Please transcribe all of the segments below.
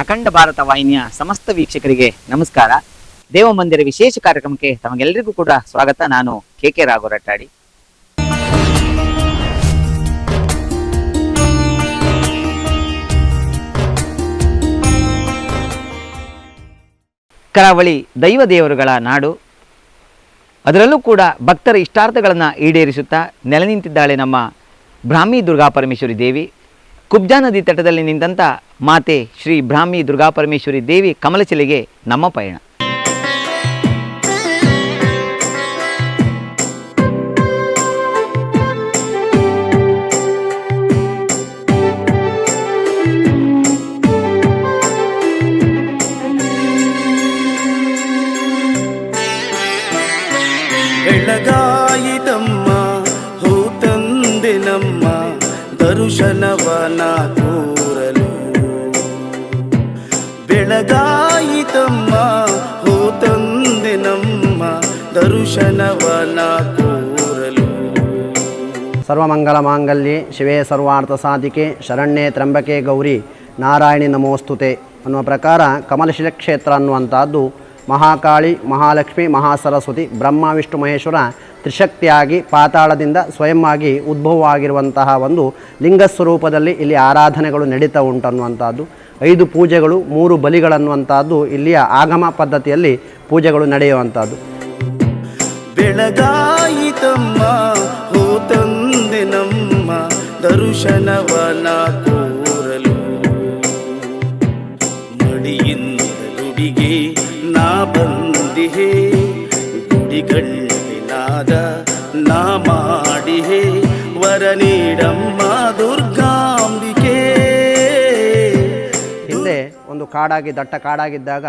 ಅಖಂಡ ಭಾರತ ವಾಹಿನಿಯ ಸಮಸ್ತ ವೀಕ್ಷಕರಿಗೆ ನಮಸ್ಕಾರ. ದೇವಮಂದಿರ ವಿಶೇಷ ಕಾರ್ಯಕ್ರಮಕ್ಕೆ ತಮಗೆಲ್ಲರಿಗೂ ಕೂಡ ಸ್ವಾಗತ. ನಾನು ಕೆ ಕೆ ರಾಘವರಟ್ಟಾಡಿ ಕರಾವಳಿ ದೈವ ದೇವರುಗಳ ನಾಡು. ಅದರಲ್ಲೂ ಕೂಡ ಭಕ್ತರ ಇಷ್ಟಾರ್ಥಗಳನ್ನು ಈಡೇರಿಸುತ್ತಾ ನೆಲೆ ನಿಂತಿದ್ದಾಳೆ ನಮ್ಮ ಬ್ರಾಹ್ಮಿ ದುರ್ಗಾ ಪರಮೇಶ್ವರಿ ದೇವಿ. ಕುಬ್ಜಾ ನದಿ ತಟದಲ್ಲಿ ನಿಂತಂಥ ಮಾತೆ ಶ್ರೀ ಬ್ರಾಹ್ಮಿ ದುರ್ಗಾಪರಮೇಶ್ವರಿ ದೇವಿ ಕಮಲಚಿಲೆಗೆ ನಮ್ಮ ಪಯಣ. ಬೆಳಗಾಯಿತಮ್ಮ, ಹೂ ತಂದೆ ಬೆಳಗಾಯಿತಮ್ಮ ಹೂ ತಂದೆ ನಮ್ಮ, ದರುಶನವನ ಕೋರಲು. ಸರ್ವಮಂಗಲ ಮಾಂಗಲ್ಯೆ, ಶಿವೇ ಸರ್ವಾರ್ಥ ಸಾಧಿಕೆ, ಶರಣ್ಯೆ ತ್ರಂಬಕೆ ಗೌರಿ, ನಾರಾಯಣಿ ನಮೋಸ್ತುತೆ ಅನ್ನುವ ಪ್ರಕಾರ ಕಮಲಶಿಲ ಕ್ಷೇತ್ರ ಅನ್ನುವಂಥದ್ದು ಮಹಾಕಾಳಿ, ಮಹಾಲಕ್ಷ್ಮಿ, ಮಹಾಸರಸ್ವತಿ, ಬ್ರಹ್ಮ, ವಿಷ್ಣು, ಮಹೇಶ್ವರ ತ್ರಿಶಕ್ತಿಯಾಗಿ, ಪಾತಾಳದಿಂದ ಸ್ವಯಂ ಆಗಿ ಉದ್ಭವವಾಗಿರುವಂತಹ ಒಂದು ಲಿಂಗ ಸ್ವರೂಪದಲ್ಲಿ ಇಲ್ಲಿ ಆರಾಧನೆಗಳು ನಡೀತಾ ಉಂಟು ಅನ್ನುವಂಥದ್ದು. ಐದು ಪೂಜೆಗಳು, ಮೂರು ಬಲಿಗಳನ್ನುವಂಥದ್ದು ಇಲ್ಲಿಯ ಆಗಮ ಪದ್ಧತಿಯಲ್ಲಿ ಪೂಜೆಗಳು ನಡೆಯುವಂಥದ್ದು. ಬೆಳಗಾಯಿತಮ್ಮ ಹೂ ತಂದೆ ನಮ್ಮ ದರ್ಶನವನ ಕೋರಲು. ಮಡಿಯಿಂದಲುಡಿಗೆ ನಾ ಬಂದಿಹೆ ಗುಡಿಗಣ್ಣಿನಾದ ನಾ ಮಾಡಿಹೆ. ವರ ನೀಡಮ್ಮ ದುರ್ಗಾಂಬಿಕೆ ಕಾಡಾಗಿ, ದಟ್ಟ ಕಾಡಾಗಿದ್ದಾಗ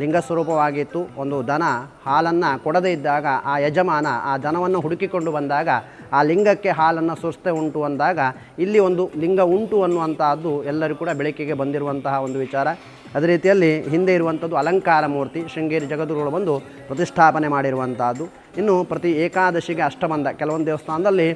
ಲಿಂಗ ಸ್ವರೂಪವಾಗಿತ್ತು ಒಂದು ದನ ಹಾಲನ್ನು ಕೊಡದೇ ಇದ್ದಾಗ ಆ ಯಜಮಾನ ಆ ದನವನ್ನು ಹುಡುಕಿಕೊಂಡು ಬಂದಾಗ ಆ ಲಿಂಗಕ್ಕೆ ಹಾಲನ್ನು ಸುರಿಸ್ತೆ ಉಂಟು ಅಂದಾಗ ಇಲ್ಲಿ ಒಂದು ಲಿಂಗ ಉಂಟು ಅನ್ನುವಂತಹದ್ದು ಎಲ್ಲರೂ ಕೂಡ ಬೆಳಕಿಗೆ ಬಂದಿರುವಂತಹ ಒಂದು ವಿಚಾರ. ಅದೇ ರೀತಿಯಲ್ಲಿ ಹಿಂದೆ ಇರುವಂಥದ್ದು ಅಲಂಕಾರ ಮೂರ್ತಿ ಶೃಂಗೇರಿ ಜಗದ್ಗುರುಗಳು ಬಂದು ಪ್ರತಿಷ್ಠಾಪನೆ ಮಾಡಿರುವಂತಹದ್ದು. ಇನ್ನು ಪ್ರತಿ ಏಕಾದಶಿಗೆ ಅಷ್ಟಬಂಧ ಕೆಲವೊಂದು ದೇವಸ್ಥಾನದಲ್ಲಿ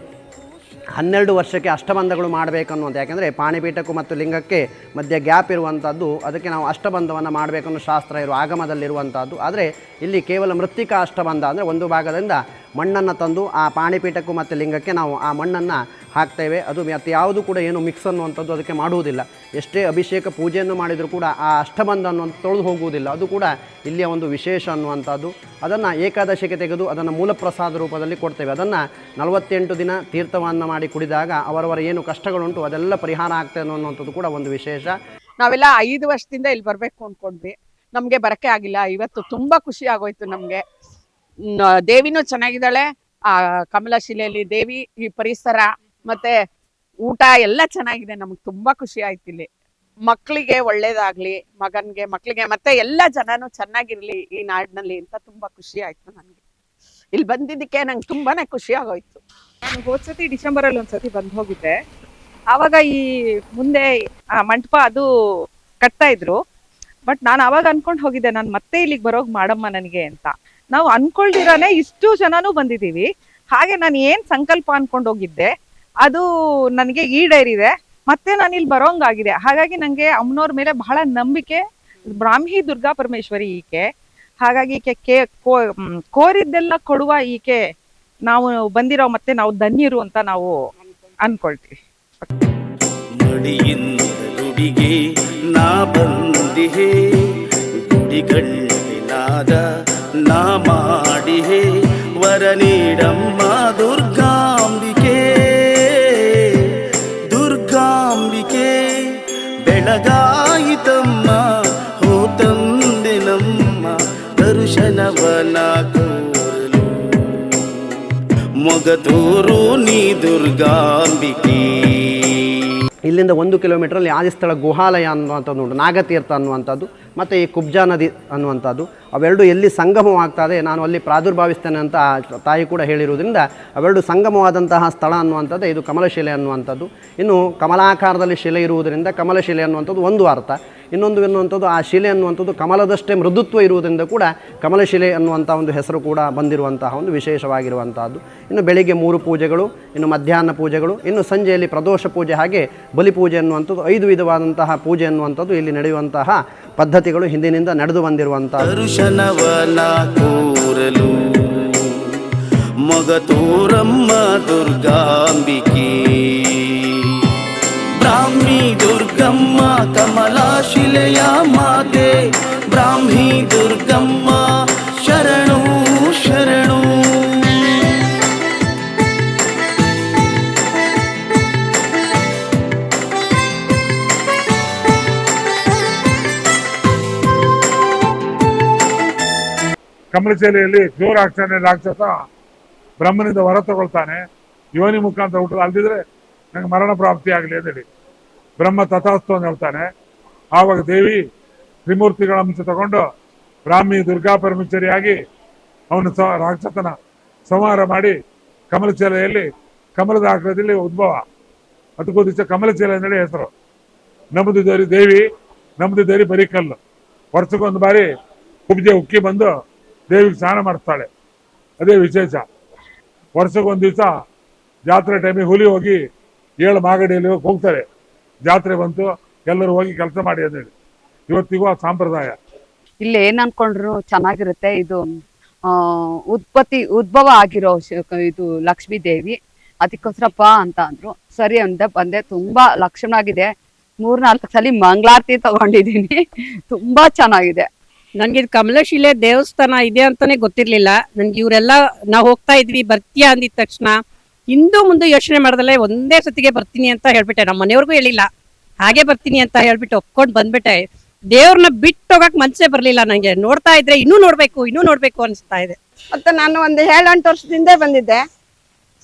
ಹನ್ನೆರಡು ವರ್ಷಕ್ಕೆ ಅಷ್ಟಬಂಧಗಳು ಮಾಡಬೇಕನ್ನುವಂಥ ಯಾಕೆಂದರೆ ಪಾಣಿಪೀಠಕ್ಕೂ ಮತ್ತು ಲಿಂಗಕ್ಕೆ ಮಧ್ಯೆ ಗ್ಯಾಪ್ ಇರುವಂಥದ್ದು ಅದಕ್ಕೆ ನಾವು ಅಷ್ಟಬಂಧವನ್ನು ಮಾಡಬೇಕನ್ನೋ ಶಾಸ್ತ್ರ ಇರುವ ಆಗಮದಲ್ಲಿರುವಂಥದ್ದು ಆದರೆ ಇಲ್ಲಿ ಕೇವಲ ಮೃತ್ತಿಕಾ ಅಷ್ಟಬಂಧ ಅಂದರೆ ಒಂದು ಭಾಗದಿಂದ ಮಣ್ಣನ್ನು ತಂದು ಆ ಪಾಣಿಪೀಠಕ್ಕೂ ಮತ್ತು ಲಿಂಗಕ್ಕೆ ನಾವು ಆ ಮಣ್ಣನ್ನು ಹಾಕ್ತೇವೆ. ಅದು ಮತ್ತು ಯಾವುದು ಕೂಡ ಏನು ಮಿಕ್ಸ್ ಅನ್ನುವಂಥದ್ದು ಅದಕ್ಕೆ ಮಾಡುವುದಿಲ್ಲ. ಎಷ್ಟೇ ಅಭಿಷೇಕ ಪೂಜೆಯನ್ನು ಮಾಡಿದರೂ ಕೂಡ ಆ ಅಷ್ಟಬಂಧ ಅನ್ನುವಂಥ ತೊಳೆದು ಹೋಗುವುದಿಲ್ಲ. ಅದು ಕೂಡ ಇಲ್ಲಿಯ ಒಂದು ವಿಶೇಷ ಅನ್ನುವಂಥದ್ದು. ಅದನ್ನು ಏಕಾದಶಿಗೆ ತೆಗೆದು ಅದನ್ನು ಮೂಲ ಪ್ರಸಾದ ರೂಪದಲ್ಲಿ ಕೊಡ್ತೇವೆ. ಅದನ್ನು ನಲವತ್ತೆಂಟು ದಿನ ತೀರ್ಥವನ್ನು ಮಾಡಿ ಕುಡಿದಾಗ ಅವರವರ ಏನು ಕಷ್ಟಗಳುಂಟು ಅದೆಲ್ಲ ಪರಿಹಾರ ಆಗ್ತದೆ ಅನ್ನುವಂಥದ್ದು ಕೂಡ ಒಂದು ವಿಶೇಷ. ನಾವೆಲ್ಲ ಐದು ವರ್ಷದಿಂದ ಇಲ್ಲಿ ಬರಬೇಕು ಅಂದ್ಕೊಂಡ್ವಿ. ನಮಗೆ ಬರೋಕ್ಕೆ ಆಗಿಲ್ಲ. ಇವತ್ತು ತುಂಬ ಖುಷಿ ಆಗೋಯ್ತು ನಮ್ಗೆ. ದೇವಿನೂ ಚೆನ್ನಾಗಿದ್ದಾಳೆ. ಆ ಕಮಲಶಿಲೆಯಲ್ಲಿ ದೇವಿ ಈ ಪರಿಸರ ಮತ್ತೆ ಊಟ ಎಲ್ಲ ಚೆನ್ನಾಗಿದೆ. ನಮ್ಗೆ ತುಂಬಾ ಖುಷಿ ಆಯ್ತು ಇಲ್ಲಿ. ಮಕ್ಕಳಿಗೆ ಒಳ್ಳೇದಾಗ್ಲಿ, ಮಗನ್ಗೆ ಮಕ್ಕಳಿಗೆ ಮತ್ತೆ ಎಲ್ಲ ಜನನು ಚೆನ್ನಾಗಿರ್ಲಿ ಈ ನಾಡಿನಲ್ಲಿ ಅಂತ ತುಂಬಾ ಖುಷಿ ಆಯ್ತು ನನ್ಗೆ. ಇಲ್ಲಿ ಬಂದಿದ್ದಕ್ಕೆ ನಂಗೆ ತುಂಬಾನೇ ಖುಷಿ ಆಗೋಯ್ತು. ನಾನು ಹೋದ್ಸತಿ ಡಿಸೆಂಬರ್ ಅಲ್ಲಿ ಒಂದ್ಸತಿ ಬಂದು ಹೋಗಿದ್ದೆ. ಆವಾಗ ಈ ಮುಂದೆ, ಆ ಮಂಟಪ ಅದು ಕಟ್ತಾ ಇದ್ರು. ಬಟ್ ನಾನು ಅವಾಗ ಅನ್ಕೊಂಡ್ ಹೋಗಿದ್ದೆ, ನಾನು ಮತ್ತೆ ಇಲ್ಲಿಗೆ ಬರೋಗ್ ಮಾಡಮ್ಮ ನನಗೆ ಅಂತ. ನಾವು ಅನ್ಕೊಳ್ದಿರಾನೆ ಇಷ್ಟು ಜನನೂ ಬಂದಿದೀವಿ ಹಾಗೆ ನಾನು ಏನ್ ಸಂಕಲ್ಪ ಅನ್ಕೊಂಡು ಹೋಗಿದ್ದೆ, ಅದು ನನಗೆ ಈಡೇರಿದೆ, ಮತ್ತೆ ನಾನು ಇಲ್ಲಿ ಬರೋಂಗಾಗಿದೆ. ಹಾಗಾಗಿ ನಂಗೆ ಅಮ್ಮನವ್ರ ಮೇಲೆ ಬಹಳ ನಂಬಿಕೆ, ಬ್ರಾಹ್ಮಿ ದುರ್ಗಾ ಪರಮೇಶ್ವರಿ ಈಕೆ. ಹಾಗಾಗಿ ಈಕೆ ಕೇ ಕೋರಿದ್ದೆಲ್ಲ ಕೊಡುವ ಈಕೆ ನಾವು ಬಂದಿರೋ ಮತ್ತೆ ನಾವು ಧನ್ಯರು ಅಂತ ನಾವು ಅನ್ಕೊಳ್ತೀವಿ. ಗುಡಿಗಣ್ಣಿನಾದ ನಾ ಮಾಡಿಹೆ ವರ ನೀಡಮ್ಮ ದುರ್ಗಾಂಬಿಕೆ ದುರ್ಗಾಂಬಿಕೆ ಬೆಳಗಾಯಿತಮ್ಮ ಹೋ ತಂದೆ ನಮ್ಮ ದರ್ಶನವನ ಕೋರಲು ಮೊಗತೂರು ನೀ ದುರ್ಗಾಂಬಿಕೆ ಇಲ್ಲಿಂದ ಒಂದು ಕಿಲೋಮೀಟ್ರಲ್ಲಿ ಆದಿಸ್ಥಳ ಗುಹಾಲಯ ಅನ್ನುವಂಥದ್ದು ಉಂಟು, ನಾಗತೀರ್ಥ ಅನ್ನುವಂಥದ್ದು, ಮತ್ತು ಈ ಕುಬ್ಜಾ ನದಿ ಅನ್ನುವಂಥದ್ದು. ಅವೆರಡು ಎಲ್ಲಿ ಸಂಗಮವಾಗ್ತದೆ ನಾನು ಅಲ್ಲಿ ಪ್ರಾದುರ್ಭಾವಿಸ್ತೇನೆ ಅಂತ ತಾಯಿ ಕೂಡ ಹೇಳಿರುವುದರಿಂದ ಅವೆರಡು ಸಂಗಮವಾದಂತಹ ಸ್ಥಳ ಅನ್ನುವಂಥದ್ದು ಇದು ಕಮಲಶಿಲೆ ಅನ್ನುವಂಥದ್ದು. ಇನ್ನು ಕಮಲಾಕಾರದಲ್ಲಿ ಶಿಲೆ ಇರುವುದರಿಂದ ಕಮಲಶಿಲೆ ಅನ್ನುವಂಥದ್ದು ಒಂದು ಅರ್ಥ. ಇನ್ನೊಂದು ಎನ್ನುವಂಥದ್ದು ಆ ಶಿಲೆ ಅನ್ನುವಂಥದ್ದು ಕಮಲದಷ್ಟೇ ಮೃದುತ್ವ ಇರುವುದರಿಂದ ಕೂಡ ಕಮಲಶಿಲೆ ಅನ್ನುವಂಥ ಒಂದು ಹೆಸರು ಕೂಡ ಬಂದಿರುವಂತಹ ಒಂದು ವಿಶೇಷವಾಗಿರುವಂಥದ್ದು ಇನ್ನು ಬೆಳಿಗ್ಗೆ ಮೂರು ಪೂಜೆಗಳು, ಇನ್ನು ಮಧ್ಯಾಹ್ನ ಪೂಜೆಗಳು, ಇನ್ನು ಸಂಜೆಯಲ್ಲಿ ಪ್ರದೋಷ ಪೂಜೆ ಹಾಗೆ ಬಲಿ ಪೂಜೆ ಅನ್ನುವಂಥದ್ದು ಐದು ವಿಧವಾದಂತಹ ಪೂಜೆ ಅನ್ನುವಂಥದ್ದು ಇಲ್ಲಿ ನಡೆಯುವಂತಹ ಪದ್ಧತಿಗಳು ಹಿಂದಿನಿಂದ ನಡೆದು ಬಂದಿರುವಂತಹ ದರ್ಶನವನ ಕೋರಲು, ಮಗ ತೋರಮ್ಮ ದುರ್ಗಾಂಬಿಕೆ. ದುರ್ಗಮ್ಮ ಕಮಲಾ ಶಿಲೆಯ ಮಾತೆ, ಬ್ರಾಹ್ಮಿ ದುರ್ಗಮ್ಮ, ಶರಣು ಶರಣು. ಕಮಲಚೇಲಿಯಲ್ಲಿ ಜೋರಾಗ್ತಾನೆ ರಾಕ್ಷಸ ಬ್ರಹ್ಮನಿಂದ ಹೊರ ತಗೊಳ್ತಾನೆ. ಯೋನಿ ಮುಖಾಂತರ ಹುಟ್ಟು ಅಲ್ದಿದ್ರೆ ನಂಗೆ ಮರಣ ಪ್ರಾಪ್ತಿ ಆಗಲಿ ಅಂತೇಳಿ ಬ್ರಹ್ಮ ತಥಾಸ್ತು ಅಂತ ಹೇಳ್ತಾನೆ. ಆವಾಗ ದೇವಿ ತ್ರಿಮೂರ್ತಿಗಳ ಅಂಶ ತಗೊಂಡು ಬ್ರಾಹ್ಮಿ ದುರ್ಗಾ ಪರಮೇಶ್ವರಿಯಾಗಿ ಅವನು ರಾಕ್ಷಸನ ಸಂಹಾರ ಮಾಡಿ ಕಮಲಚೇಲೆಯಲ್ಲಿ ಕಮಲದ ಆಕಾರದಲ್ಲಿ ಉದ್ಭವ. ಅದಕ್ಕೂ ದಿವಸ ಕಮಲಚೇಲೆ ಅಂತೇಳಿ ಹೆಸರು. ನಮ್ಮದು ದೇವರಿ ದೇವಿ, ನಮ್ಮದು ದೇರಿ ಬರೀ ಕಲ್ಲು. ವರ್ಷಕ್ಕೊಂದು ಬಾರಿ ಕುಬ್ಜೆ ಉಕ್ಕಿ ಬಂದು ದೇವಿಗೆ ಸ್ನಾನ ಮಾಡಿಸ್ತಾಳೆ. ಅದೇ ವಿಶೇಷ. ವರ್ಷಕ್ಕೊಂದು ದಿವಸ ಜಾತ್ರೆ ಟೈಮಿಗೆ ಹುಲಿ ಹೋಗಿ ಏಳು ಮಾಗಡಿಯಲ್ಲಿ ಹೋಗಿ ಹೋಗ್ತಾರೆ. ಜಾತ್ರೆ ಬಂತು ಎಲ್ಲರೂ ಹೋಗಿ ಕೆಲಸ ಮಾಡಿ ಅಂತೇಳಿ ಇವತ್ತಿಗೂ ಆ ಸಂಪ್ರದಾಯ. ಇಲ್ಲಿ ಏನ್ ಅನ್ಕೊಂಡ್ರು ಚೆನ್ನಾಗಿರುತ್ತೆ ಇದು ಆ ಉತ್ಪತ್ತಿ ಉದ್ಭವ ಆಗಿರೋ ಶ- ಇದು ಲಕ್ಷ್ಮೀ ದೇವಿ. ಅದಕ್ಕೋಸ್ಕರಪ್ಪ ಅಂತ ಅಂದ್ರು. ಸರಿ ಅಂದೆ ಬಂದೆ. ತುಂಬಾ ಲಕ್ಷಣ ಆಗಿದೆ. ಮೂರ್ನಾಲ್ಕು ಸಲ ಮಂಗಳಾರತಿ ತಗೊಂಡಿದೀನಿ ತುಂಬಾ ಚೆನ್ನಾಗಿದೆ. ನನ್ಗೆ ಇದು ಕಮಲಶಿಲೆ ದೇವಸ್ಥಾನ ಇದೆ ಅಂತಾನೆ ಗೊತ್ತಿರ್ಲಿಲ್ಲ. ನನ್ಗೆ ಇವರೆಲ್ಲ ನಾವು ಹೋಗ್ತಾ ಇದ್ವಿ ಬರ್ತೀಯಾ ಅಂದಿದ ತಕ್ಷಣ. ಹಿಂದೂ ಮುಂದೆ ಯೋಚನೆ ಮಾಡ್ದಲ್ಲೇ ಒಂದೇ ಸತಿಗೆ ಬರ್ತೀನಿ ಅಂತ ಹೇಳ್ಬಿಟ್ಟೆ. ನಮ್ಮ ಮನೆಯವ್ರಿಗೂ ಹೇಳಿಲ್ಲ. ಹಾಗೆ ಬರ್ತೀನಿ ಅಂತ ಹೇಳ್ಬಿಟ್ಟು ಒಪ್ಕೊಂಡು ಬಂದ್ಬಿಟ್ಟೆ. ದೇವ್ರನ್ನ ಬಿಟ್ಟು ಹೋಗಕ್ ಮನ್ಸೇ ಬರ್ಲಿಲ್ಲ ನಂಗೆ. ನೋಡ್ತಾ ಇದ್ರೆ ಇನ್ನೂ ನೋಡ್ಬೇಕು ಇನ್ನೂ ನೋಡ್ಬೇಕು ಅನಿಸ್ತಾ ಇದೆ. ಮತ್ತೆ ನಾನು ಒಂದು ಏಳೆಂಟು ವರ್ಷದಿಂದ ಬಂದಿದ್ದೆ.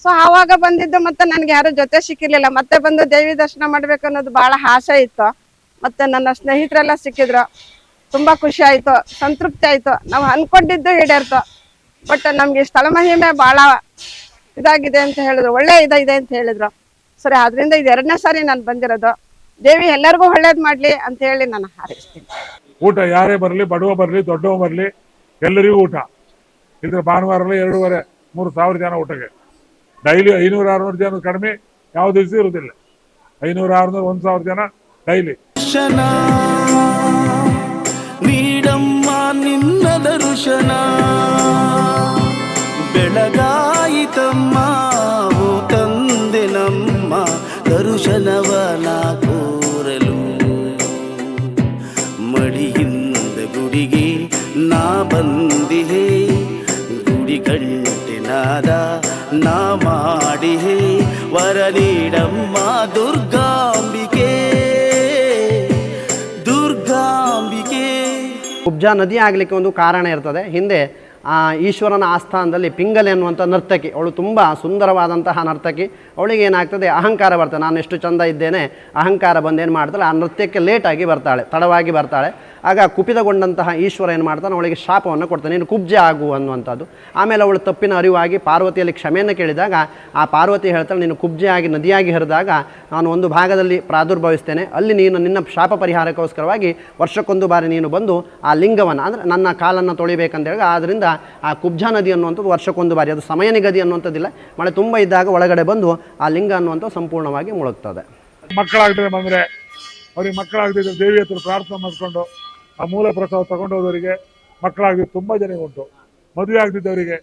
ಸೊ ಆವಾಗ ಬಂದಿದ್ದು ಮತ್ತೆ ನನಗೆ ಯಾರು ಜೊತೆ ಸಿಕ್ಕಿರ್ಲಿಲ್ಲ. ಮತ್ತೆ ಬಂದು ದೇವಿ ದರ್ಶನ ಮಾಡ್ಬೇಕು ಅನ್ನೋದು ಬಹಳ ಆಸೆ ಇತ್ತು. ಮತ್ತೆ ನನ್ನ ಸ್ನೇಹಿತರೆಲ್ಲ ಸಿಕ್ಕಿದ್ರು. ತುಂಬಾ ಖುಷಿ ಆಯ್ತು, ಸಂತೃಪ್ತಿ ಆಯ್ತು. ನಾವು ಅನ್ಕೊಂಡಿದ್ದು ಈಡೇರ್ತು. ಬಟ್ ನಮ್ಗೆ ಸ್ಥಳ ಮಹಿಮೆ ಬಹಳ ಇದಾಗಿದೆ ಅಂತ ಹೇಳಿದ್ರು. ಒಳ್ಳೆ ಇದಿದೆ ಅಂತ ಹೇಳಿದ್ರು. ಸರಿ ಆದ್ರಿಂದ ಇದು ಎರಡನೇ ಸಾರಿ ನಾನು ಬಂದಿರೋದು. ದೇವಿ ಎಲ್ಲರಿಗೂ ಒಳ್ಳೇದ್ ಮಾಡ್ಲಿ ಅಂತ ಹೇಳಿ ನಾನು ಹಾರೈಸ್ತೀನಿ. ಊಟ ಯಾರೇ ಬರಲಿ ಬಡವ ಬರಲಿ ದೊಡ್ಡವ ಬರಲಿ ಎಲ್ಲರಿಗೂ ಊಟ. ಇದ್ರೆ ಭಾನುವಾರ ಎರಡೂವರೆ ಮೂರು ಸಾವಿರ ಜನ ಊಟಕ್ಕೆ. ಡೈಲಿ ಐನೂರು ಆರುನೂರು ಜನ ಕಡಿಮೆ ಯಾವ ದಿವಸ ಇರುವುದಿಲ್ಲ. ಐನೂರು ಆರುನೂರು ಒಂದು ಸಾವಿರ ಜನ ಡೈಲಿ. ನೀಡಮ್ಮ ನಿನ್ನ ದರ್ಶನ. ಬೆಳಗಾಯಿತಮ್ಮ ಓ ತಂದೆ ನಮ್ಮ, ದರ್ಶನವನ ಕೋರಲು. ಮಡಿಯಿಂದ ಗುಡಿಗೆ ನಾ ಬಂದಿಹೆ, ಗುಡಿ ಗಂಟಿನಾದ ನಾ ಮಾಡಿಹೆ. ವರ ನೀಡಮ್ಮ ದುರ್ಗಾಂಬಿಕೆ ದುರ್ಗಾಂಬಿಕೆ. ಕುಬ್ಜಾ ನದಿ ಆಗಲಿಕ್ಕೆ ಒಂದು ಕಾರಣ ಇರ್ತದೆ. ಹಿಂದೆ ಈಶ್ವರನ ಆಸ್ಥಾನದಲ್ಲಿ ಪಿಂಗಲ್ ಎನ್ನುವಂಥ ನರ್ತಕಿ. ಅವಳು ತುಂಬ ಸುಂದರವಾದಂತಹ ನರ್ತಕಿ. ಅವಳಿಗೆ ಏನಾಗ್ತದೆ? ಅಹಂಕಾರ ಬರ್ತದೆ. ನಾನು ಎಷ್ಟು ಚಂದ ಇದ್ದೇನೆ, ಅಹಂಕಾರ ಬಂದೇನು ಮಾಡ್ತಾಳೆ? ಆ ನೃತ್ಯಕ್ಕೆ ಲೇಟಾಗಿ ಬರ್ತಾಳೆ, ತಡವಾಗಿ ಬರ್ತಾಳೆ. ಆಗ ಕುಪಿತಗೊಂಡಂತಹ ಈಶ್ವರ ಏನು ಮಾಡ್ತಾನೆ, ಅವಳಿಗೆ ಶಾಪವನ್ನು ಕೊಡ್ತಾನೆ. ನೀನು ಕುಬ್ಜೆ ಆಗು ಅನ್ನುವಂಥದ್ದು. ಆಮೇಲೆ ಅವಳು ತಪ್ಪಿನ ಅರಿವಾಗಿ ಪಾರ್ವತಿಯಲ್ಲಿ ಕ್ಷಮೆಯನ್ನು ಕೇಳಿದಾಗ, ಆ ಪಾರ್ವತಿ ಹೇಳ್ತಾಳೆ, ನೀನು ಕುಬ್ಜೆ ಆಗಿ, ನದಿಯಾಗಿ ಹರಿದಾಗ ನಾನು ಒಂದು ಭಾಗದಲ್ಲಿ ಪ್ರಾದುರ್ಭವಿಸ್ತೇನೆ. ಅಲ್ಲಿ ನೀನು ನಿನ್ನ ಶಾಪ ಪರಿಹಾರಕ್ಕೋಸ್ಕರವಾಗಿ ವರ್ಷಕ್ಕೊಂದು ಬಾರಿ ನೀನು ಬಂದು ಆ ಲಿಂಗವನ್ನು, ಅಂದರೆ ನನ್ನ ಕಾಲನ್ನು ತೊಳಿಬೇಕಂತೇಳಿ ಆದ್ದರಿಂದ ಆ ಕುಬ್ಜಾ ನದಿ ಅನ್ನುವಂಥದ್ದು ವರ್ಷಕ್ಕೊಂದು ಬಾರಿ. ಅದು ಸಮಯ ನಿಗದಿ ಅನ್ನುವಂಥದ್ದಿಲ್ಲ. ಮಳೆ ತುಂಬ ಇದ್ದಾಗ ಒಳಗಡೆ ಬಂದು ಆ ಲಿಂಗ ಅನ್ನುವಂಥ ಸಂಪೂರ್ಣವಾಗಿ ಮುಳುಗ್ತದೆ. ಮಕ್ಕಳಾಗದೆ ಬಂದರೆ. ಅವ್ರಿಗೆ ಮಕ್ಕಳಾಗ್ತಿದ್ರು ದೇವಿ ಹತ್ರ ಪ್ರಾರ್ಥನೆ ಮಾಡಿಕೊಂಡು ಆ ಮೂಲ ಪ್ರಸಾದ ತಗೊಂಡು ಹೋದವರಿಗೆ ತುಂಬ ಜನ ಉಂಟು ಮದುವೆ ಆಗದಿದ್ದವರಿಗೆ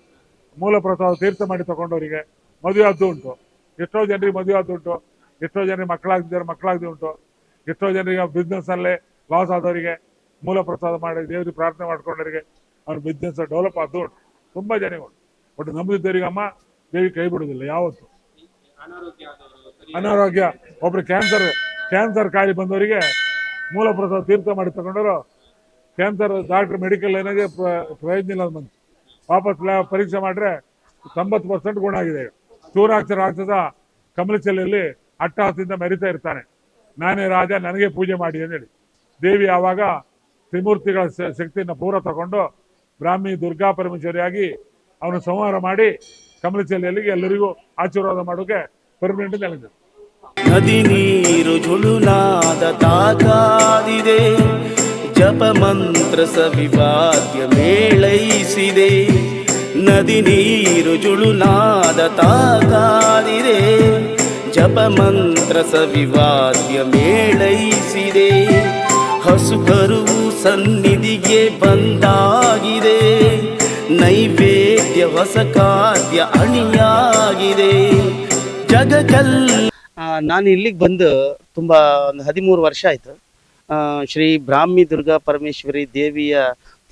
ಮೂಲ ಪ್ರಸಾದ ತೀರ್ಥ ಮಾಡಿ ತಗೊಂಡವರಿಗೆ ಮದುವೆ ಆದ್ದು ಉಂಟು. ಎಷ್ಟೋ ಜನರಿಗೆ ಮದುವೆ ಆದ್ದು ಉಂಟು. ಎಷ್ಟೋ ಜನರಿಗೆ ಮಕ್ಕಳಾಗದಿದ್ದಾರೆ ಮಕ್ಕಳಾಗದೆ ಉಂಟು. ಎಷ್ಟೋ ಜನರಿಗೆ ಬಿಸ್ನೆಸ್ ಅಲ್ಲೇ ಲಾಸ್ ಆದವರಿಗೆ ಮೂಲ ಪ್ರಸಾದ ಮಾಡಿ ದೇವರಿಗೆ ಪ್ರಾರ್ಥನೆ ಮಾಡ್ಕೊಂಡವರಿಗೆ ಅವ್ರ ಬಿಸ್ನೆಸ್ ಡೆವಲಪ್ ಆದ್ದು ಉಂಟು. ತುಂಬಾ ಜನ ಉಂಟು ಬಟ್ ನಂಬದಿದ್ದವರಿಗೆ ಅಮ್ಮ ದೇವಿ ಕೈ ಬಿಡುವುದಿಲ್ಲ ಯಾವತ್ತು. ಅನಾರೋಗ್ಯ. ಒಬ್ರು ಕ್ಯಾನ್ಸರ್ ಕ್ಯಾನ್ಸರ್ ಕಾಯಿಲೆ ಬಂದವರಿಗೆ ಮೂಲ ಪ್ರಸಾದ ತೀರ್ಥ ಮಾಡಿ ತಗೊಂಡವರು ಕ್ಯಾನ್ಸರ್ ಡಾಕ್ಟರ್ ಮೆಡಿಕಲ್ ಏನಾಗೆ ಪ್ರ- ಪ್ರಯೋಜನ ಇಲ್ಲ ಬಂತು. ವಾಪಸ್ ಪರೀಕ್ಷೆ ಮಾಡಿದ್ರೆ ತೊಂಬತ್ತು ಪರ್ಸೆಂಟ್ ಗುಣ ಆಗಿದೆ. ಚೂರಾಕ್ಷರ ಆಗ್ತದ ಕಮಲಚಲಿಯಲ್ಲಿ ಅಟ್ಟಹಾಸದಿಂದ ಮೆರಿತಾ ಇರ್ತಾನೆ. ನಾನೇ ರಾಜ, ನನಗೆ ಪೂಜೆ ಮಾಡಿ ಅಂತೇಳಿ ದೇವಿ ಆವಾಗ ತ್ರಿಮೂರ್ತಿಗಳ ಶಕ್ತಿಯನ್ನು ಪೂರ ತಗೊಂಡು ಬ್ರಾಹ್ಮಿ ದುರ್ಗಾ ಪರಮೇಶ್ವರಿಯಾಗಿ ಅವನು ಸಂಹಾರ ಮಾಡಿ ಕಮಲಚಲಿಯಲ್ಲಿ ಎಲ್ಲರಿಗೂ ಆಶೀರ್ವಾದ ಮಾಡೋಕೆ ಪರ್ಮನೆಂಟ್ ನೆಲೆಸಿದೆ ನದಿ ನೀರು ಜುಳುನಾದ ತಾಕಾದಿದೆ ಜಪ ಮಂತ್ರ ಸವಿವಾದ್ಯ ಮೇಳೈಸಿದೆ. ನದಿ ನೀರು ಜುಳುನಾದ ಜಪ ಮಂತ್ರ ಸವಿವಾದ್ಯ ಮೇಳೈಸಿದೆ. ಹಸು ಕರುವು ಸನ್ನಿಧಿಗೆ ಬಂದಾಗಿದೆ. ನೈವೇದ್ಯ ಹೊಸ ಖಾದ್ಯ ಅಣಿಯಾಗಿದೆ. ಜಗಕಲ್ ನಾನು ಇಲ್ಲಿಗೆ ಬಂದು ತುಂಬ ಒಂದು ಹದಿಮೂರು ವರ್ಷ ಆಯಿತು. ಶ್ರೀ ಬ್ರಾಹ್ಮಿ ದುರ್ಗಾ ಪರಮೇಶ್ವರಿ ದೇವಿಯ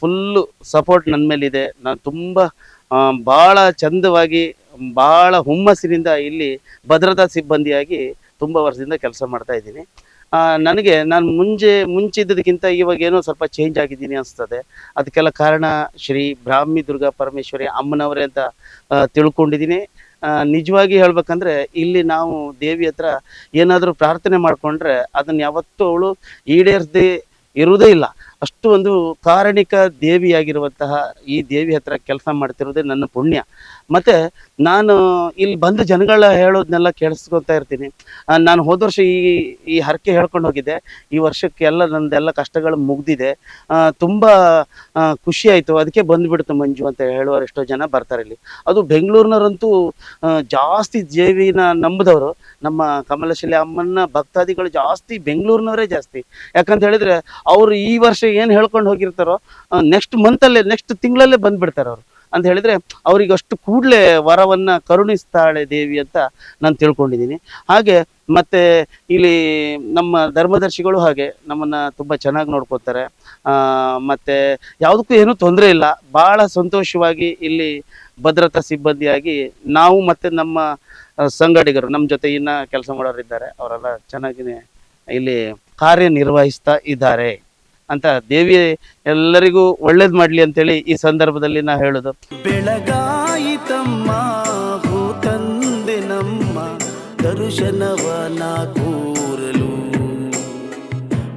ಫುಲ್ಲು ಸಪೋರ್ಟ್ ನನ್ನ ಮೇಲಿದೆ. ನಾನು ತುಂಬ ಭಾಳ ಚಂದವಾಗಿ ಭಾಳ ಹುಮ್ಮಸ್ಸಿನಿಂದ ಇಲ್ಲಿ ಭದ್ರತಾ ಸಿಬ್ಬಂದಿಯಾಗಿ ತುಂಬ ವರ್ಷದಿಂದ ಕೆಲಸ ಮಾಡ್ತಾ ಇದ್ದೀನಿ. ನನಗೆ, ನಾನು ಮುಂಚೆ, ಮುಂಚಿದ್ದಕ್ಕಿಂತ ಇವಾಗ ಏನೋ ಸ್ವಲ್ಪ ಚೇಂಜ್ ಆಗಿದ್ದೀನಿ ಅನಿಸ್ತದೆ. ಅದಕ್ಕೆಲ್ಲ ಕಾರಣ ಶ್ರೀ ಬ್ರಾಹ್ಮಿ ದುರ್ಗಾ ಪರಮೇಶ್ವರಿ ಅಮ್ಮನವರೇ ಅಂತ ತಿಳ್ಕೊಂಡಿದ್ದೀನಿ. ನಿಜವಾಗಿ ಹೇಳ್ಬೇಕಂದ್ರೆ ಇಲ್ಲಿ ನಾವು ದೇವಿ ಹತ್ರ ಏನಾದರೂ ಪ್ರಾರ್ಥನೆ ಮಾಡಿಕೊಂಡ್ರೆ ಅದನ್ನ ಯಾವತ್ತೂ ಅವಳು ಈಡೇರಿಸದೆ ಇರುವುದೇ ಇಲ್ಲ. ಅಷ್ಟು ಒಂದು ಕಾರಣಿಕ ದೇವಿಯಾಗಿರುವಂತಹ ಈ ದೇವಿ ಹತ್ರ ಕೆಲಸ ಮಾಡ್ತಿರೋದೇ ನನ್ನ ಪುಣ್ಯ. ಮತ್ತೆ ನಾನು ಇಲ್ಲಿ ಬಂದು ಜನಗಳ ಹೇಳೋದನ್ನೆಲ್ಲ ಕೇಳಿಸ್ಕೊತಾ ಇರ್ತೀನಿ. ನಾನು ಹೋದ ವರ್ಷ ಈ ಈ ಹರಕೆ ಹೇಳ್ಕೊಂಡು ಹೋಗಿದ್ದೆ. ಈ ವರ್ಷಕ್ಕೆಲ್ಲ ನಂದೆಲ್ಲ ಕಷ್ಟಗಳು ಮುಗ್ದಿದೆ. ತುಂಬ ಖುಷಿ ಆಯಿತು. ಅದಕ್ಕೆ ಬಂದುಬಿಡ್ತು ಮಂಜು ಅಂತ ಹೇಳುವರು ಎಷ್ಟೋ ಜನ ಬರ್ತಾರೆ ಇಲ್ಲಿ. ಅದು ಬೆಂಗಳೂರಿನವರಂತೂ ಜಾಸ್ತಿ ದೇವಿನ ನಂಬಿದವರು. ನಮ್ಮ ಕಮಲಶಿಲೆ ಅಮ್ಮನ ಭಕ್ತಾದಿಗಳು ಜಾಸ್ತಿ ಬೆಂಗಳೂರಿನವರೇ ಜಾಸ್ತಿ. ಯಾಕಂತ ಹೇಳಿದ್ರೆ ಅವರು ಈ ವರ್ಷ ಏನು ಹೇಳ್ಕೊಂಡು ಹೋಗಿರ್ತಾರೋ ನೆಕ್ಸ್ಟ್ ಮಂತಲ್ಲೇ ನೆಕ್ಸ್ಟ್ ತಿಂಗಳಲ್ಲೇ ಬಂದ್ಬಿಡ್ತಾರೆ ಅವರು. ಅಂತ ಹೇಳಿದ್ರೆ, ಅವ್ರಿಗೆ ಅಷ್ಟು ಕೂಡಲೇ ವರವನ್ನ ಕರುಣಿಸ್ತಾಳೆ ದೇವಿ ಅಂತ ನಾನು ತಿಳ್ಕೊಂಡಿದ್ದೀನಿ. ಹಾಗೆ ಮತ್ತೆ ಇಲ್ಲಿ ನಮ್ಮ ಧರ್ಮದರ್ಶಿಗಳು ಹಾಗೆ ನಮ್ಮನ್ನ ತುಂಬಾ ಚೆನ್ನಾಗಿ ನೋಡ್ಕೋತಾರೆ ಮತ್ತೆ ಯಾವುದಕ್ಕೂ ಏನೂ ತೊಂದರೆ ಇಲ್ಲ. ಬಹಳ ಸಂತೋಷವಾಗಿ ಇಲ್ಲಿ ಭದ್ರತಾ ಸಿಬ್ಬಂದಿಯಾಗಿ ನಾವು ಮತ್ತೆ ನಮ್ಮ ಸಂಗಡಿಗರು ನಮ್ಮ ಜೊತೆ ಇನ್ನ ಕೆಲಸ ಮಾಡೋರಿದ್ದಾರೆ. ಅವರೆಲ್ಲ ಚೆನ್ನಾಗಿನೇ ಇಲ್ಲಿ ಕಾರ್ಯನಿರ್ವಹಿಸ್ತಾ ಇದ್ದಾರೆ. ಅಂತ ದೇವಿ ಎಲ್ಲರಿಗೂ ಒಳ್ಳೇದು ಮಾಡಲಿ ಅಂತೇಳಿ ಈ ಸಂದರ್ಭದಲ್ಲಿ ನಾ ಹೇಳೋದು. ಬೆಳಗಾಯಿತಮ್ಮ ಭೂತಂದೆ ನಮ್ಮ, ದರ್ಶನವನ ಕೂರಲು.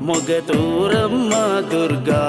ಮೊಗತೂರಮ್ಮ ದುರ್ಗಾ